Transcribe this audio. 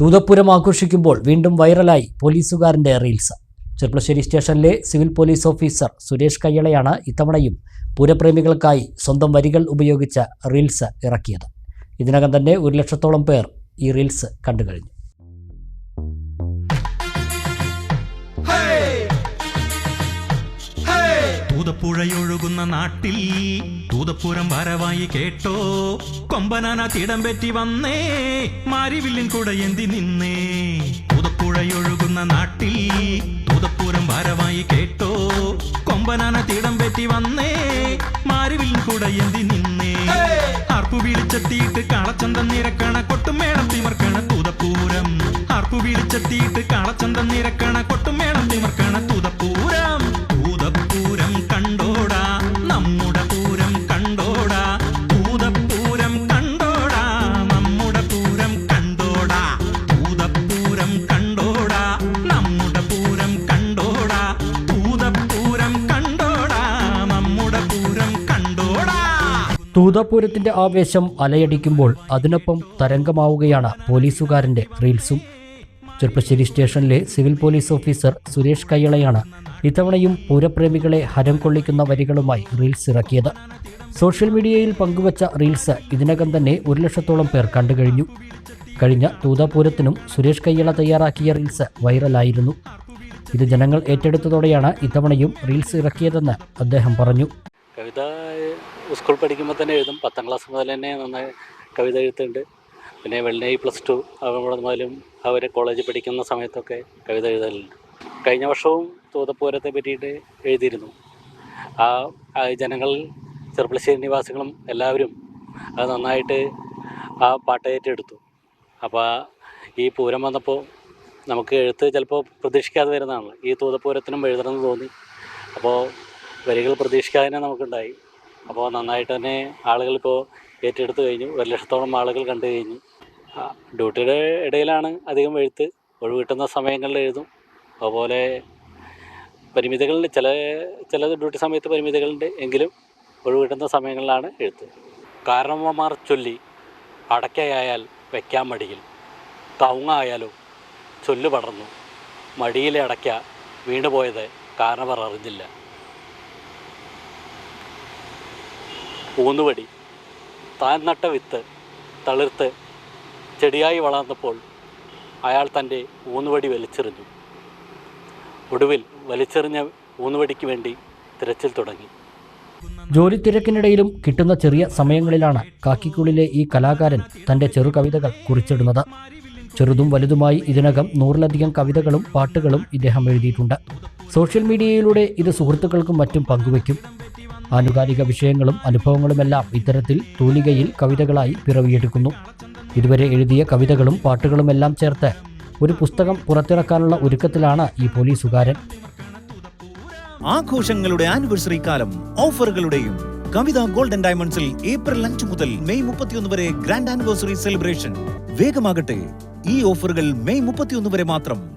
തൂതപ്പുരം ആഘോഷിക്കുമ്പോൾ വീണ്ടും വൈറലായി പോലീസുകാരന്റെ റീൽസ്. ചെർപ്പളശ്ശേരി സ്റ്റേഷനിലെ സിവിൽ പോലീസ് ഓഫീസർ സുരേഷ് കയ്യളയാണ് ഇത്തവണയും പൂരപ്രേമികൾക്കായി സ്വന്തം വരികൾ ഉപയോഗിച്ച റീൽസ് ഇറക്കിയത്. ഇതിനകം തന്നെ ഒരു ലക്ഷത്തോളം പേർ ഈ റീൽസ് കണ്ടു കഴിഞ്ഞു തൂതപ്പുഴയൊഴുകുന്ന നാട്ടിൽ തൂതപ്പുരം വരവായി കേട്ടോ. കൊമ്പനാന തിടം പറ്റി വന്നേ. മാരിവില്ലിൻ കൂടെ എന്തി നിന്നേ. തൂതപ്പുഴയൊഴുകുന്ന നാട്ടിൽ തൂതപ്പുരം വരവായി കേട്ടോ. കൊമ്പനാന തിടം പറ്റി വന്നേ. മാരിവില്ലിൻ കൂടെ എന്തി നിന്നേ. ആർപ്പു വിളിച്ചെത്തിയിട്ട് കളച്ചന്തം നിരക്കണ കൊട്ടുമേളം തിമർക്കണ തൂതപ്പൂരം ആർപ്പു വിളിച്ചെത്തിയിട്ട് കളച്ചന്തം നിരക്കണ കൊട്ടുമേളം തിമർക്കണ തൂതപ്പൂരത്തിന്റെ ആവേശം അലയടിക്കുമ്പോൾ അതിനൊപ്പം തരംഗമാവുകയാണ് പോലീസുകാരന്റെ റീൽസും. ചെറുപ്പശ്ശേരി സ്റ്റേഷനിലെ സിവിൽ പോലീസ് ഓഫീസർ സുരേഷ് കയ്യളയാണ് ഇത്തവണയും പൂരപ്രേമികളെ ഹരം കൊള്ളിക്കുന്ന വരികളുമായി റീൽസ് ഇറക്കിയത്. സോഷ്യൽ മീഡിയയിൽ പങ്കുവച്ച റീൽസ് ഇതിനകം തന്നെ ഒരു ലക്ഷത്തോളം പേർ കണ്ടുകഴിഞ്ഞു. കഴിഞ്ഞ തൂതാപൂരത്തിനും സുരേഷ് കയ്യള തയ്യാറാക്കിയ റീൽസ് വൈറലായിരുന്നു. ഇത് ജനങ്ങൾ ഏറ്റെടുത്തതോടെയാണ് ഇത്തവണയും റീൽസ് ഇറക്കിയതെന്ന് അദ്ദേഹം പറഞ്ഞു. കവിത സ്കൂൾ പഠിക്കുമ്പോൾ തന്നെ എഴുതും. പത്താം ക്ലാസ് മുതൽ തന്നെ നന്നായി കവിത എഴുത്തുണ്ട് പിന്നെ വെള്ളി പ്ലസ് ടു അവിടെ മുതലും അവർ കോളേജിൽ പഠിക്കുന്ന സമയത്തൊക്കെ കവിത എഴുതലുണ്ട്. കഴിഞ്ഞ വർഷവും തൂതപ്പൂരത്തെ പറ്റിയിട്ട് എഴുതിയിരുന്നു. ആ ജനങ്ങൾ ചെറുപ്പളശ്ശേരി നിവാസികളും എല്ലാവരും അത് നന്നായിട്ട് ആ പാട്ട് ഏറ്റെടുത്തു. അപ്പോൾ ഈ പൂരം വന്നപ്പോൾ നമുക്ക് എഴുത്ത് ചിലപ്പോൾ പ്രതീക്ഷിക്കാതെ വരുന്നതാണ്. ഈ തൂതപ്പൂരത്തിനും എഴുതണമെന്ന് തോന്നി. അപ്പോൾ വരികൾ പ്രതീക്ഷിക്കാതെ തന്നെ നമുക്കുണ്ടായി. അപ്പോൾ നന്നായിട്ട് തന്നെ ആളുകളിപ്പോൾ ഏറ്റെടുത്ത് കഴിഞ്ഞു. ഒരു ലക്ഷത്തോളം ആളുകൾ കണ്ടു കഴിഞ്ഞു. ഡ്യൂട്ടിയുടെ ഇടയിലാണ് അധികം എഴുത്ത്. ഒഴിവ് കിട്ടുന്ന സമയങ്ങളിൽ എഴുതും. അതുപോലെ പരിമിതികളുണ്ട് ചില ചില ഡ്യൂട്ടി സമയത്ത് പരിമിതികളുണ്ട് എങ്കിലും ഒഴിവ് കിട്ടുന്ന സമയങ്ങളിലാണ് എഴുത്ത്. കാരണവന്മാർ ചൊല്ലി അടക്കയായാൽ വയ്ക്കാൻ മടിയിൽ. കവുങ്ങായാലോ ചൊല്ലു പടർന്നു. മടിയിലെ അടയ്ക്ക വീണുപോയത് കാരണവർ അറിഞ്ഞില്ല. ഊന്നുവടി. താൻ നട്ട വിത്ത് തളിർത്ത് ചെടിയായി വളർന്നപ്പോൾ അയാൾ തന്റെ ഊന്നുവടി വലിച്ചെറിഞ്ഞു. ഒടുവിൽ വലിച്ചെറിഞ്ഞ ഊന്നുവടിക്ക് വേണ്ടി തിരച്ചിൽ തുടങ്ങി. ജോലി തിരക്കിനിടയിലും കിട്ടുന്ന ചെറിയ സമയങ്ങളിലാണ് കാക്കിക്കുള്ളിലെ ഈ കലാകാരൻ തന്റെ ചെറു കവിതകൾ കുറിച്ചിടുന്നത്. ചെറുതും വലുതുമായി ഇതിനകം നൂറിലധികം കവിതകളും പാട്ടുകളും ഇദ്ദേഹം എഴുതിയിട്ടുണ്ട്. സോഷ്യൽ മീഡിയയിലൂടെ ഇത് സുഹൃത്തുക്കൾക്കും മറ്റും പങ്കുവയ്ക്കും. ആനുകാലിക വിഷയങ്ങളും അനുഭവങ്ങളുമെല്ലാം ഇത്തരത്തിൽ തൂലികയിൽ കവിതകളായി പിറവിയെടുക്കുന്നു. ഇതുവരെ എഴുതിയ കവിതകളും പാട്ടുകളുമെല്ലാം ചേർത്ത് ഒരു പുസ്തകം പുറത്തിറക്കാനുള്ള ഒരുക്കത്തിലാണ് ഈ പോലീസുകാരൻ. ആഘോഷങ്ങളുടെ ആനിവേഴ്സറി കാലം ഓഫറുകളുടെയും കവിത ഗോൾഡൻ ഡയമണ്ട്സിൽ ഏപ്രിൽ അഞ്ച് മുതൽ മെയ് മുപ്പത്തിയൊന്ന് വരെ ഗ്രാൻഡ് ആനിവേഴ്സറി സെലിബ്രേഷൻ. വേഗമാകട്ടെ ഈ ഓഫറുകൾ മെയ് മുപ്പത്തിയൊന്ന് വരെ മാത്രം.